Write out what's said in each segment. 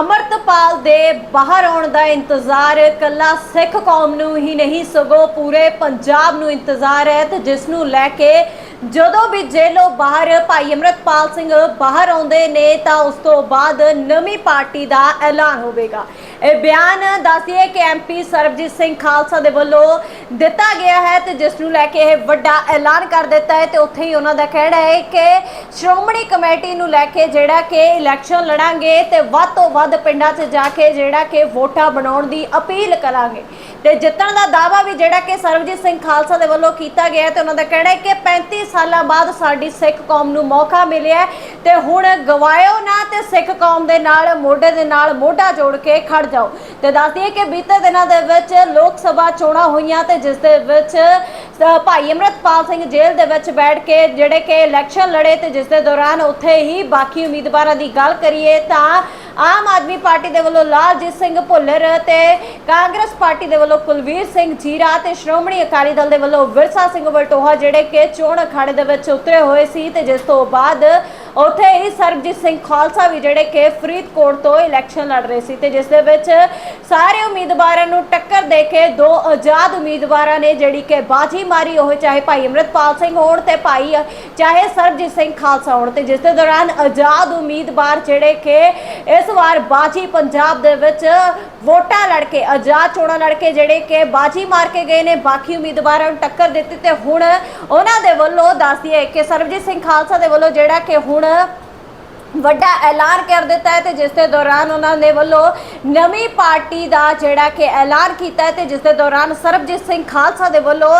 ਅਮਰਤਪਾਲ ਦੇ ਬਾਹਰ ਆਉਣ ਦਾ ਇੰਤਜ਼ਾਰ ਕੱਲਾ ਸਿੱਖ ਕੌਮ ਨੂੰ ਹੀ ਨਹੀਂ, ਸਗੋਂ ਪੂਰੇ ਪੰਜਾਬ ਨੂੰ ਇੰਤਜ਼ਾਰ ਹੈ ਤੇ ਜਿਸ ਨੂੰ ਲੈ ਕੇ ਜਦੋਂ ਵੀ ਜੇਲੋਂ ਬਾਹਰ ਭਾਈ ਅਮਰਤਪਾਲ ਸਿੰਘ ਬਾਹਰ ਆਉਂਦੇ ਨੇ ਤਾਂ ਉਸ ਤੋਂ ਬਾਅਦ ਨਵੀਂ ਪਾਰਟੀ ਦਾ ਐਲਾਨ ਹੋਵੇਗਾ। ਇਹ ਬਿਆਨ ਦੱਸਿਏ ਕਿ ਐਮਪੀ ਸਰਬਜੀਤ ਸਿੰਘ ਖਾਲਸਾ ਦੇ ਵੱਲੋਂ ਦਿੱਤਾ ਗਿਆ ਹੈ ਤੇ ਜਿਸ ਨੂੰ ਲੈ ਕੇ ਇਹ ਵੱਡਾ ਐਲਾਨ ਕਰ ਦਿੱਤਾ ਹੈ ਤੇ ਉੱਥੇ ਹੀ ਉਹਨਾਂ ਦਾ ਕਹਿਣਾ ਹੈ ਕਿ ਸ਼੍ਰੋਮਣੀ ਕਮੇਟੀ ਨੂੰ ਲੈ ਕੇ ਜਿਹੜਾ ਕਿ ਇਲੈਕਸ਼ਨ ਲੜਾਂਗੇ ਤੇ ਵੱਧ ਤੋਂ ਵੱਧ ਪਿੰਡਾਂ 'ਚ ਜਾ ਕੇ ਜਿਹੜਾ ਕਿ ਵੋਟਾਂ ਬਣਾਉਣ ਦੀ ਅਪੀਲ ਕਰਾਂਗੇ। ਤੇ ਜਿੱਤਣ ਦਾ ਦਾਵਾ ਵੀ ਜਿਹੜਾ ਕਿ ਸਰਬਜੀਤ ਸਿੰਘ ਖਾਲਸਾ ਦੇ ਵੱਲੋਂ ਕੀਤਾ ਗਿਆ ਹੈ ਤੇ ਉਹਨਾਂ ਦਾ ਕਹਿਣਾ ਹੈ ਕਿ 35 ਸਾਲਾਂ ਬਾਅਦ ਸਾਡੀ ਸਿੱਖ ਕੌਮ ਨੂੰ ਮੌਕਾ ਮਿਲਿਆ ਤੇ ਹੁਣ ਗਵਾਇਓ ਨਾ ਤੇ ਸਿੱਖ ਕੌਮ ਦੇ ਨਾਲ, ਮੋਢੇ ਦੇ ਨਾਲ ਮੋਢਾ ਜੋੜ ਕੇ ਖੜ ਜਾਓ। ਤੇ ਦੱਸ ਦਈਏ ਕਿ ਬੀਤੇ ਦਿਨਾਂ ਦੇ ਵਿੱਚ ਲੋਕ ਸਭਾ ਚੋਣਾਂ ਹੋਈਆਂ ਤੇ ਜਿਸ ਦੇ ਵਿੱਚ ਭਾਈ ਅਮਰਤਪਾਲ ਸਿੰਘ ਜੇਲ੍ਹ ਦੇ ਵਿੱਚ ਬੈਠ ਕੇ ਜਿਹੜੇ ਕਿ ਇਲੈਕਸ਼ਨ ਲੜੇ ਤੇ ਜਿਸ ਦੇ ਦੌਰਾਨ ਉੱਥੇ ਹੀ ਬਾਕੀ ਉਮੀਦਵਾਰਾਂ ਦੀ ਗੱਲ ਕਰੀਏ ਤਾਂ ਆਮ ਆਦਮੀ ਪਾਰਟੀ ਦੇ ਵੱਲੋਂ ਲਾਲਜੀਤ ਸਿੰਘ ਭੁੱਲਰ ਤੇ ਕਾਂਗਰਸ ਪਾਰਟੀ ਦੇ ਵੱਲੋਂ ਕੁਲਵੀਰ ਸਿੰਘ ਜੀਰਾ ਤੇ ਸ਼੍ਰੋਮਣੀ ਅਕਾਲੀ ਦਲ ਦੇ ਵੱਲੋਂ ਵਿਰਸਾ ਸਿੰਘ ਵਲਟੋਹਾ ਜਿਹੜੇ ਕਿ ਚੋਣ ਅਖਾੜੇ ਦੇ ਵਿੱਚ ਉਤਰੇ ਹੋਏ ਸੀ ਤੇ ਜਿਸ ਤੋਂ ਬਾਅਦ ਉੱਥੇ ਹੀ ਸਰਬਜੀਤ ਸਿੰਘ ਖਾਲਸਾ ਵੀ ਜਿਹੜੇ ਕਿ ਫਰੀਦਕੋਟ ਤੋਂ ਇਲੈਕਸ਼ਨ ਲੜ ਰਹੇ ਸੀ ਤੇ ਜਿਸ ਦੇ ਵਿੱਚ ਸਾਰੇ ਉਮੀਦਵਾਰਾਂ ਨੂੰ ਟੱਕਰ ਦੇ ਕੇ ਦੋ ਆਜ਼ਾਦ ਉਮੀਦਵਾਰਾਂ ਨੇ ਜਿਹੜੀ ਕਿ ਬਾਜੀ ਮਾਰੀ, ਉਹ ਚਾਹੇ ਭਾਈ ਅਮਰਤਪਾਲ ਸਿੰਘ ਹੋਣ ਤੇ ਭਾਈ, ਚਾਹੇ ਸਰਬਜੀਤ ਸਿੰਘ ਖਾਲਸਾ ਹੋਣ ਤੇ ਜਿਸ ਦੇ ਦੌਰਾਨ ਆਜ਼ਾਦ ਉਮੀਦਵਾਰ ਜਿਹੜੇ ਕਿ ਇਸ ਵਾਰ ਬਾਜੀ ਪੰਜਾਬ ਦੇ ਵਿੱਚ ਵੋਟਾਂ ਲੜ ਕੇ, ਆਜ਼ਾਦ ਚੋਣਾਂ ਲੜ ਕੇ ਜਿਹੜੇ ਕਿ ਬਾਜੀ ਮਾਰ ਕੇ ਗਏ ਨੇ, ਬਾਕੀ ਉਮੀਦਵਾਰਾਂ ਨੂੰ ਟੱਕਰ ਦਿੱਤੀ ਤੇ ਹੁਣ ਉਹਨਾਂ ਦੇ ਵੱਲੋਂ ਦੱਸਦੀ ਹੈ ਕਿ ਸਰਬਜੀਤ ਸਿੰਘ ਖਾਲਸਾ ਦੇ ਵੱਲੋਂ ਜਿਹੜਾ ਕਿ ਹੁਣ เลิฟ ਵੱਡਾ ਐਲਾਨ ਕਰ ਦਿੱਤਾ ਹੈ ਤੇ ਜਿਸ ਦੇ ਦੌਰਾਨ ਉਹਨਾਂ ਦੇ ਵੱਲੋਂ ਨਵੀਂ ਪਾਰਟੀ ਦਾ ਜਿਹੜਾ ਕਿ ਐਲਾਨ ਕੀਤਾ ਹੈ ਤੇ ਜਿਸ ਦੇ ਦੌਰਾਨ ਸਰਬਜੀਤ ਸਿੰਘ ਖਾਲਸਾ ਦੇ ਵੱਲੋਂ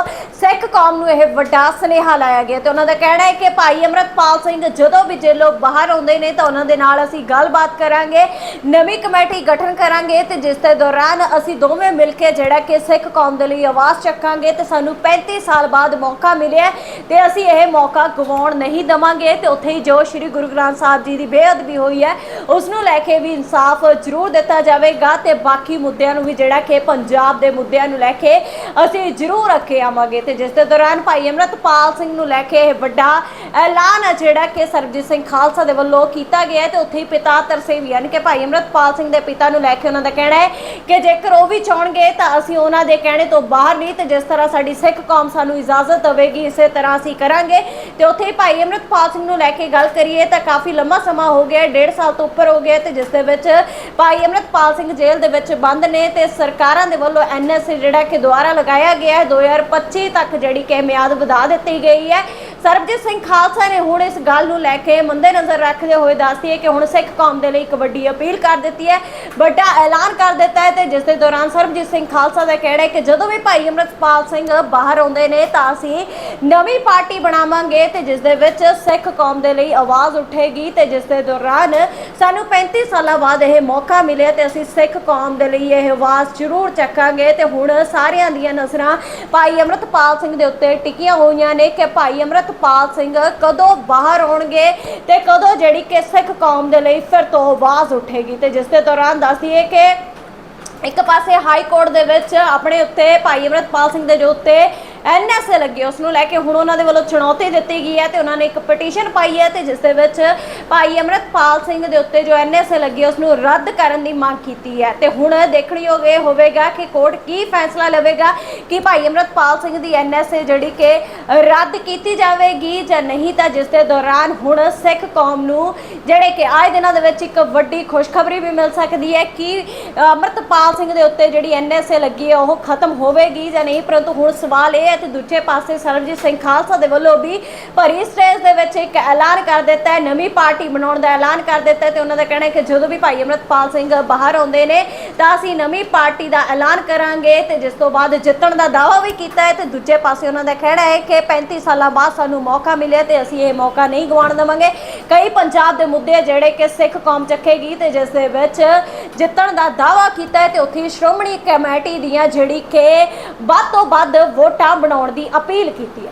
ਸਿੱਖ ਕੌਮ ਨੂੰ ਇਹ ਵੱਡਾ ਸੁਨੇਹਾ ਲਾਇਆ ਗਿਆ ਤੇ ਉਹਨਾਂ ਦਾ ਕਹਿਣਾ ਹੈ ਕਿ ਭਾਈ ਅਮਰਤਪਾਲ ਸਿੰਘ ਜਦੋਂ ਵੀ ਜੇਲੋਂ ਬਾਹਰ ਆਉਂਦੇ ਨੇ ਤਾਂ ਉਹਨਾਂ ਦੇ ਨਾਲ ਅਸੀਂ ਗੱਲਬਾਤ ਕਰਾਂਗੇ, ਨਵੀਂ ਕਮੇਟੀ ਗਠਨ ਕਰਾਂਗੇ ਤੇ ਜਿਸ ਦੇ ਦੌਰਾਨ ਅਸੀਂ ਦੋਵੇਂ ਮਿਲ ਕੇ ਜਿਹੜਾ ਕਿ ਸਿੱਖ ਕੌਮ ਦੇ ਲਈ ਆਵਾਜ਼ ਚੱਕਾਂਗੇ ਤੇ ਸਾਨੂੰ 35 ਸਾਲ ਬਾਅਦ ਮੌਕਾ ਮਿਲਿਆ ਹੈ ਤੇ ਅਸੀਂ ਇਹ ਮੌਕਾ ਗਵਾਉਣ ਨਹੀਂ ਦਵਾਂਗੇ ਤੇ ਉੱਥੇ ਹੀ ਜੋ ਸ੍ਰੀ ਗੁਰੂ ਗ੍ਰੰਥ ਸਾਹਿਬ ਜੀ ਦੀ ਬੇਅਦਬੀ ਹੋਈ ਹੈ। ਉਸ ਨੂੰ ਲੈ ਕੇ ਵੀ ਇਨਸਾਫ ਜ਼ਰੂਰ ਦਿੱਤਾ ਜਾਵੇਗਾ ਤੇ ਬਾਕੀ ਮੁੱਦਿਆਂ ਨੂੰ ਵੀ ਜਿਹੜਾ ਕਿ ਪੰਜਾਬ ਦੇ ਮੁੱਦਿਆਂ ਨੂੰ ਲੈ ਕੇ ਅਸੀਂ ਜ਼ਰੂਰ ਰੱਖੇ ਆਵਾਂਗੇ ਤੇ ਜਿਸ ਦੇ ਦੌਰਾਨ ਭਾਈ ਅਮਰਤਪਾਲ ਸਿੰਘ ਨੂੰ ਲੈ ਕੇ ਇਹ ਵੱਡਾ ਐਲਾਨ ਹੈ ਜਿਹੜਾ ਕਿ ਸਰਬਜੀਤ ਸਿੰਘ ਖਾਲਸਾ ਦੇ ਵੱਲੋਂ ਕੀਤਾ ਗਿਆ ਤੇ ਉੱਥੇ ਹੀ ਪਿਤਾ ਤਰਸੇਮ ਯਾਨੀ ਕਿ ਭਾਈ ਅਮਰਤਪਾਲ ਸਿੰਘ ਦੇ ਪਿਤਾ ਨੂੰ ਲੈ ਕੇ ਉਹਨਾਂ ਦਾ ਕਹਿਣਾ ਹੈ ਕਿ ਜੇਕਰ ਉਹ ਵੀ ਚਾਹਣਗੇ ਤਾਂ ਅਸੀਂ ਉਹਨਾਂ ਦੇ ਕਹਿਣੇ ਤੋਂ ਬਾਹਰ ਨਹੀਂ ਤੇ ਜਿਸ ਤਰ੍ਹਾਂ ਸਾਡੀ ਸਿੱਖ ਕੌਮ ਸਾਨੂੰ ਇਜਾਜ਼ਤ ਦੇਵੇਗੀ, ਇਸੇ ਤਰ੍ਹਾਂ ਅਸੀਂ ਕਰਾਂਗੇ। ਤੇ ਉੱਥੇ ਹੀ ਭਾਈ ਅਮਰਤਪਾਲ ਸਿੰਘ ਨੂੰ ਲੈ ਕੇ ਗੱਲ ਕਰੀਏ ਤਾਂ ਕਾਫੀ ਲੰਮਾ ਸਮਾਂ ਹੋ ਗਿਆ ਹੈ, ਡੇਢ ਸਾਲ ਤੋਂ ਉੱਪਰ ਹੋ ਗਿਆ ਤੇ ਜਿਸ ਦੇ ਵਿੱਚ ਭਾਈ ਅਮਰਤਪਾਲ ਸਿੰਘ ਜੇਲ੍ਹ ਦੇ ਵਿੱਚ ਬੰਦ ਨੇ ਤੇ ਸਰਕਾਰਾਂ ਦੇ ਵੱਲੋਂ ਐਨਐਸਏ ਜਿਹੜਾ ਕਿ ਦੁਆਰਾ ਲਗਾਇਆ ਗਿਆ ਹੈ 2025 ਤੱਕ ਜਿਹੜੀ ਕਿ ਮਿਆਦ ਵਧਾ ਦਿੱਤੀ ਗਈ ਹੈ। ਸਰਬਜੀਤ ਸਿੰਘ ਖਾਲਸਾ ਨੇ ਹੁਣ ਇਸ ਗੱਲ ਨੂੰ ਲੈ ਕੇ ਮੰਦੇ ਨਜ਼ਰ ਰੱਖਦੇ ਹੋਏ ਦੱਸਦੀ ਹੈ ਕਿ ਹੁਣ ਸਿੱਖ ਕੌਮ ਦੇ ਲਈ ਇੱਕ ਵੱਡੀ ਅਪੀਲ ਕਰ ਦਿੱਤੀ ਹੈ, ਵੱਡਾ ਐਲਾਨ ਕਰ ਦਿੱਤਾ ਹੈ ਤੇ ਜਿਸ ਦੇ ਦੌਰਾਨ ਸਰਬਜੀਤ ਸਿੰਘ ਖਾਲਸਾ ਦਾ ਕਹਿਣਾ ਹੈ ਕਿ ਜਦੋਂ ਵੀ ਭਾਈ ਅਮਰਤਪਾਲ ਸਿੰਘ ਬਾਹਰ ਆਉਂਦੇ ਨੇ ਤਾਂ ਅਸੀਂ ਨਵੀਂ ਪਾਰਟੀ ਬਣਾਵਾਂਗੇ ਤੇ ਜਿਸ ਦੇ ਵਿੱਚ ਸਿੱਖ ਕੌਮ ਦੇ ਲਈ ਆਵਾਜ਼ ਉੱਠੇਗੀ ਤੇ ਜਿਸ ਦੇ ਦੌਰਾਨ ਸਾਨੂੰ 35 ਸਾਲਾਂ ਬਾਅਦ ਇਹ ਮੌਕਾ ਮਿਲਿਆ ਤੇ ਅਸੀਂ ਸਿੱਖ ਕੌਮ ਦੇ ਲਈ ਇਹ ਆਵਾਜ਼ ਜ਼ਰੂਰ ਚੱਕਾਂਗੇ ਤੇ ਹੁਣ ਸਾਰਿਆਂ ਦੀਆਂ ਨਜ਼ਰਾਂ ਭਾਈ ਅਮਰਤਪਾਲ ਸਿੰਘ ਦੇ ਉੱਤੇ ਟਿਕੀਆਂ ਹੋਈਆਂ ਨੇ ਕਿ ਭਾਈ ਅਮਰਤਪਾਲ ਸਿੰਘ ਕਦੋਂ ਬਾਹਰ ਆਉਣਗੇ ਤੇ ਕਦੋਂ ਜਿਹੜੀ ਕਿ ਸਿੱਖ ਕੌਮ ਦੇ ਲਈ ਫਿਰ ਤੋਂ ਆਵਾਜ਼ ਉੱਠੇਗੀ ਤੇ ਜਿਸ ਦੇ ਦੌਰਾਨ ਦੱਸਦੀਏ ਕਿ ਇੱਕ ਪਾਸੇ ਹਾਈ ਕੋਰਟ ਦੇ ਵਿੱਚ ਆਪਣੇ ਉੱਤੇ ਭਾਈ ਅਮਰਤਪਾਲ ਸਿੰਘ ਦੇ ਜੋ ਉੱਤੇ ਐਨਐਸਏ ਲੱਗੇ, ਉਸ ਨੂੰ ਲੈ ਕੇ ਹੁਣ ਉਹਨਾਂ ਦੇ ਵੱਲੋਂ ਚੁਣੌਤੀ ਦਿੱਤੀ ਗਈ ਹੈ ਤੇ ਉਹਨਾਂ ਨੇ ਇੱਕ ਪਟੀਸ਼ਨ ਪਾਈ ਹੈ ਤੇ ਜਿਸ ਦੇ ਵਿੱਚ ਭਾਈ ਅਮਰਤਪਾਲ ਸਿੰਘ ਦੇ ਉੱਤੇ ਜੋ ਐਨਐਸਏ ਲੱਗੀ ਉਸ ਨੂੰ ਰੱਦ ਕਰਨ ਦੀ ਮੰਗ ਕੀਤੀ ਹੈ। ਤੇ ਹੁਣ ਦੇਖਣਯੋਗ ਇਹ ਹੋਵੇਗਾ ਕਿ ਕੋਰਟ ਕੀ ਫੈਸਲਾ ਲਵੇਗਾ ਕਿ ਭਾਈ ਅਮਰਤਪਾਲ ਸਿੰਘ ਦੀ ਐਨਐਸਏ ਜਿਹੜੀ ਕਿ ਰੱਦ ਕੀਤੀ ਜਾਵੇਗੀ ਜਾਂ ਨਹੀਂ, ਤਾਂ ਜਿਸ ਦੇ ਦੌਰਾਨ ਹੁਣ ਸਿੱਖ ਕੌਮ ਨੂੰ ਜਿਹੜੇ ਕਿ ਆਏ ਦਿਨਾਂ ਦੇ ਵਿੱਚ ਇੱਕ ਵੱਡੀ ਖੁਸ਼ਖਬਰੀ ਵੀ ਮਿਲ ਸਕਦੀ ਹੈ ਕਿ ਅਮਰਤਪਾਲ ਸਿੰਘ ਦੇ ਉੱਤੇ ਜਿਹੜੀ ਐਨਐਸਏ ਲੱਗੀ ਹੈ ਉਹ ਖਤਮ ਹੋਵੇਗੀ ਜਾਂ ਨਹੀਂ। ਪਰੰਤੂ ਹੁਣ ਸਵਾਲ ਇਹ ਹੈ ਤੇ ਦੂਜੇ ਪਾਸੇ ਸਰਬਜੀਤ ਸਿੰਘ ਖਾਲਸਾ ਦੇ ਵੱਲੋਂ ਵੀ ਭਰੀ ਸਟੇਜ ਦੇ ਵਿੱਚ ਇੱਕ ਐਲਾਨ ਕਰ ਦਿੱਤਾ ਹੈ। ਨਵੀਂ ਪਾਰਟੀ ਪਾਰਟੀ ਬਣਾਉਣ ਦਾ ਐਲਾਨ ਕਰ ਦਿੱਤਾ ਹੈ ਤੇ ਉਹਨਾਂ ਦਾ ਕਹਿਣਾ ਹੈ ਕਿ ਜਦੋਂ ਵੀ ਭਾਈ ਅਮਰਤਪਾਲ ਸਿੰਘ ਬਾਹਰ ਆਉਂਦੇ ਨੇ, ਤਾਂ ਅਸੀਂ ਨਵੀਂ ਪਾਰਟੀ ਦਾ ਐਲਾਨ ਕਰਾਂਗੇ ਤੇ ਜਿਸ ਤੋਂ ਬਾਅਦ ਜਿੱਤਣ ਦਾ ਦਾਅਵਾ ਵੀ ਕੀਤਾ ਹੈ ਤੇ ਦੂਜੇ ਪਾਸੇ ਉਹਨਾਂ ਦਾ ਕਹਿਣਾ ਹੈ ਕਿ 35 ਸਾਲਾਂ ਬਾਅਦ ਸਾਨੂੰ ਮੌਕਾ ਮਿਲਿਆ ਤੇ ਅਸੀਂ ਇਹ ਮੌਕਾ ਨਹੀਂ ਗਵਾਉਣ ਦੇਵਾਂਗੇ। ਕਈ ਪੰਜਾਬ ਦੇ ਮੁੱਦੇ ਜਿਹੜੇ ਕਿ ਸਿੱਖ ਕੌਮ ਚੱਕੇਗੀ ਤੇ ਜਿਸ ਦੇ ਵਿੱਚ ਜਿੱਤਣ ਦਾ ਦਾਅਵਾ ਕੀਤਾ ਹੈ ਤੇ ਉੱਥੇ ਸ਼੍ਰੋਮਣੀ ਕਮੇਟੀ ਦੀਆਂ ਜਿਹੜੀ ਕਿ ਵੱਧ ਤੋਂ ਵੱਧ ਵੋਟਾਂ ਬਣਾਉਣ ਦੀ ਅਪੀਲ ਕੀਤੀ ਹੈ।